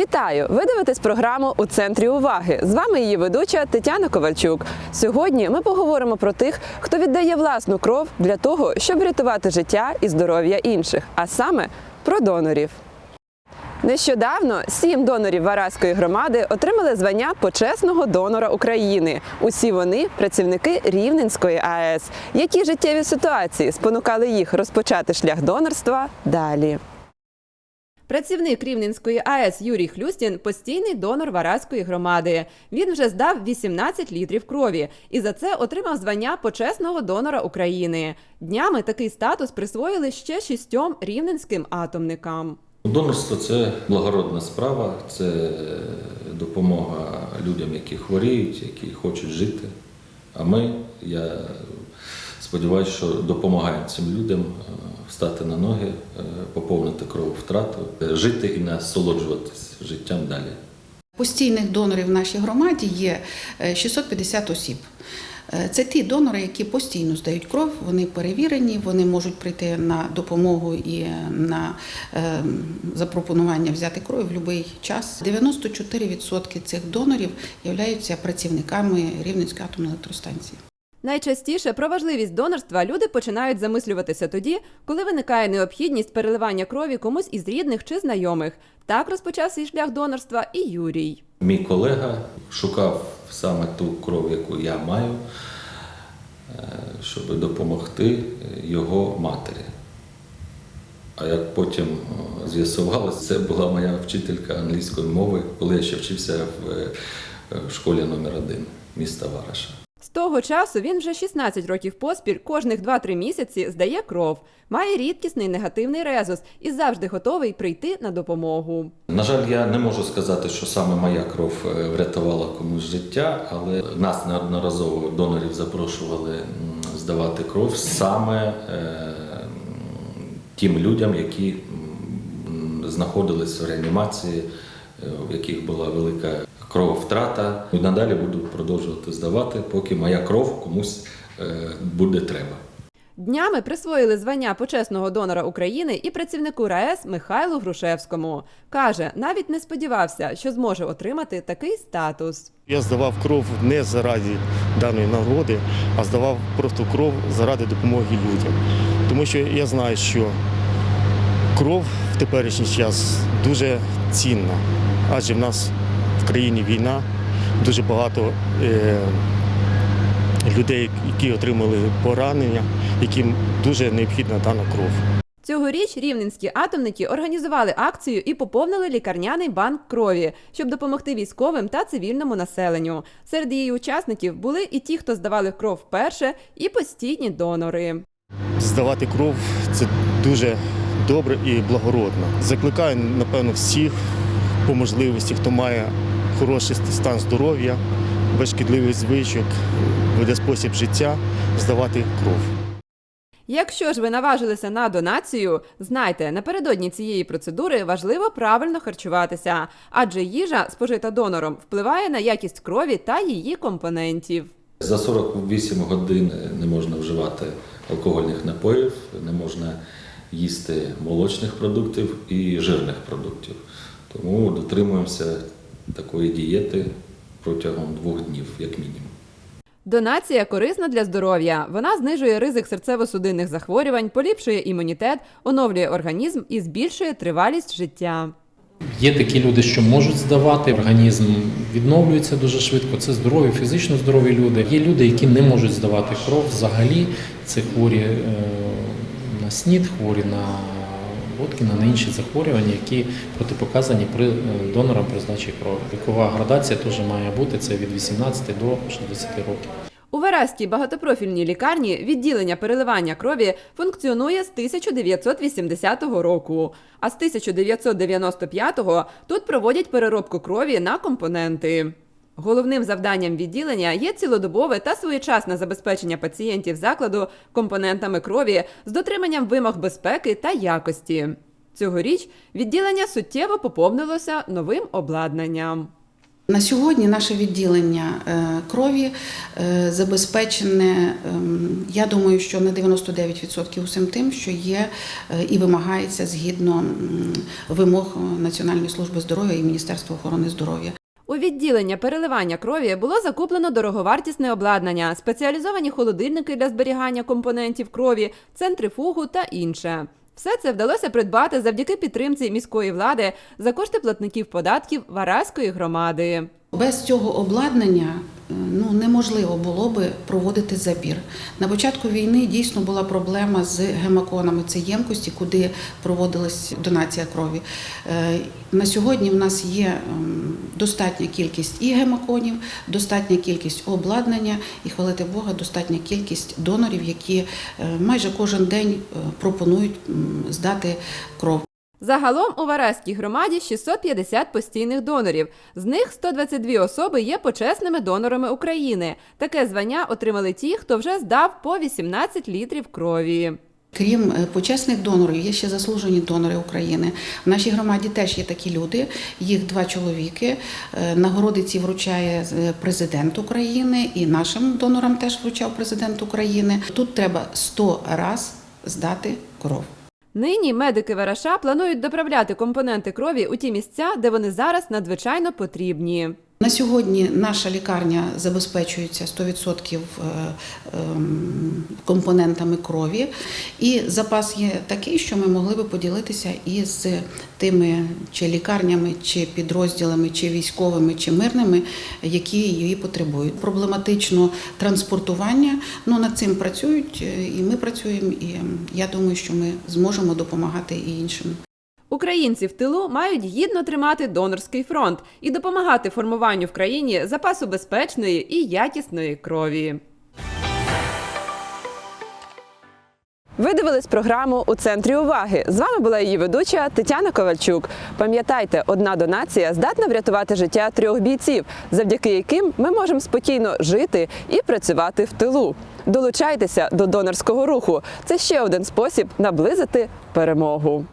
Вітаю! Ви дивитесь програму у центрі уваги. З вами її ведуча Тетяна Ковальчук. Сьогодні ми поговоримо про тих, хто віддає власну кров для того, щоб врятувати життя і здоров'я інших, а саме про донорів. Нещодавно сім донорів Вараської громади отримали звання почесного донора України. Усі вони працівники Рівненської АЕС. Які життєві ситуації спонукали їх розпочати шлях донорства далі? Працівник Рівненської АЕС Юрій Хлюстін постійний донор Вараської громади. Він вже здав 18 літрів крові і за це отримав звання почесного донора України. Днями такий статус присвоїли ще шістьом рівненським атомникам. Донорство це благородна справа, це допомога людям, які хворіють, які хочуть жити. А ми, я сподіваюся, що допомагаємо цим людям е, встати на ноги, е, поповнити крововтрату, е, жити і насолоджуватись життям далі. Постійних донорів в нашій громаді є е, 650 осіб. Це ті донори, які постійно здають кров, вони перевірені, вони можуть прийти на допомогу і на запропонування взяти кров в будь-який час. 94% цих донорів являються працівниками Рівненської атомної електростанції. Найчастіше про важливість донорства люди починають замислюватися тоді, коли виникає необхідність переливання крові комусь із рідних чи знайомих. Так розпочав свій шлях донорства і Юрій. Мій колега шукав саме ту кров, яку я маю, е, щоб допомогти його матері. А як потім е, з'ясувалося, це була моя вчителька англійської мови, коли я ще вчився в е, школі номер 1 міста Вараша. Того часу він вже 16 років поспіль кожних 2-3 місяці здає кров, має рідкісний негативний резус і завжди готовий прийти на допомогу. На жаль, я не можу сказати, що саме моя кров е, врятувала комусь життя, але нас неодноразово донорів запрошували здавати кров саме е, тим людям, які знаходились в реанімації, е, в яких була велика крововтрата. І надалі буду продовжувати здавати, поки моя кров комусь е, буде треба. Днями присвоїли звання почесного донора України і працівнику РаЕС Михайлу Грушевському. Каже, навіть не сподівався, що зможе отримати такий статус. Я здавав кров не заради даної нагороди, а здавав просто кров заради допомоги людям. Тому що я знаю, що кров в теперішній час дуже цінна, адже в нас країні війна, дуже багато е, людей, які отримали поранення, яким дуже необхідна дана кров. Цьогоріч рівненські атомники організували акцію і поповнили лікарняний банк крові, щоб допомогти військовим та цивільному населенню. Серед її учасників були і ті, хто здавали кров вперше, і постійні донори. здавати кров це дуже добре і благородно. Закликаю, напевно, всіх по можливості, хто має хороший стан здоров'я, без шкідливих звичок, веде спосіб життя, здавати кров. Якщо ж ви наважилися на донацію, знайте, напередодні цієї процедури важливо правильно харчуватися, адже їжа, спожита донором, впливає на якість крові та її компонентів. За 48 годин не можна вживати алкогольних напоїв, не можна їсти молочних продуктів і жирних продуктів. Тому дотримуємося такої дієти протягом двох днів, як мінімум. Донація корисна для здоров'я. Вона знижує ризик серцево-судинних захворювань, поліпшує імунітет, оновлює організм і збільшує тривалість життя. Є такі люди, що можуть здавати, організм відновлюється дуже швидко. Це здорові, фізично здорові люди. Є люди, які не можуть здавати кров взагалі. Це хворі е, на СНІД, хворі на Боткіна, на інші захворювання, які протипоказані при е, донорам при здачі крові. Вікова градація теж має бути це від 18 до 60 років. У Вераській багатопрофільній лікарні відділення переливання крові функціонує з 1980 року. А з 1995-го тут проводять переробку крові на компоненти. Головним завданням відділення є цілодобове та своєчасне забезпечення пацієнтів закладу компонентами крові з дотриманням вимог безпеки та якості. Цьогоріч відділення суттєво поповнилося новим обладнанням. На сьогодні наше відділення е, крові е, забезпечене, ем, я думаю, що на 99% усім тим, що є е, і вимагається згідно вимог Національної служби здоров'я і Міністерства охорони здоров'я. У відділення переливання крові було закуплено дороговартісне обладнання, спеціалізовані холодильники для зберігання компонентів крові, центрифугу та інше. Все це вдалося придбати завдяки підтримці міської влади за кошти платників податків Вараської громади. Без цього обладнання е, ну неможливо було би проводити забір. На початку війни дійсно була проблема з гемоконами. Це ємкості, куди проводилась донація крові. Е, На сьогодні в нас є ем, достатня кількість і гемоконів, достатня кількість обладнання, і хвалити Бога, достатня кількість донорів, які е, майже кожен день е, пропонують здати кров. Загалом у Вараській громаді 650 постійних донорів. З них 122 особи є почесними донорами України. Таке звання отримали ті, хто вже здав по 18 літрів крові. Крім е, почесних донорів, є ще заслужені донори України. В нашій громаді теж є такі люди. Їх два чоловіки. Е, Нагороди ці вручає е, президент України і нашим донорам теж вручав президент України. Тут треба 100 раз здати кров. Нині медики Вараша планують доправляти компоненти крові у ті місця, де вони зараз надзвичайно потрібні. На сьогодні наша лікарня забезпечується 100% е, ем, компонентами крові, і запас є такий, що ми могли би поділитися із тими чи лікарнями, чи підрозділами, чи військовими, чи мирними, які її потребують. Проблематично транспортування. Ну над цим працюють, е, і ми працюємо. І ем, я думаю, що ми зможемо допомагати і іншим. Українці в тилу мають гідно тримати донорський фронт і допомагати формуванню в країні запасу безпечної і якісної крові. Ви дивились програму у центрі уваги. З вами була її ведуча Тетяна Ковальчук. Пам'ятайте, одна донація здатна врятувати життя трьох бійців, завдяки яким ми можемо спокійно жити і працювати в тилу. Долучайтеся до донорського руху. Це ще один спосіб наблизити перемогу.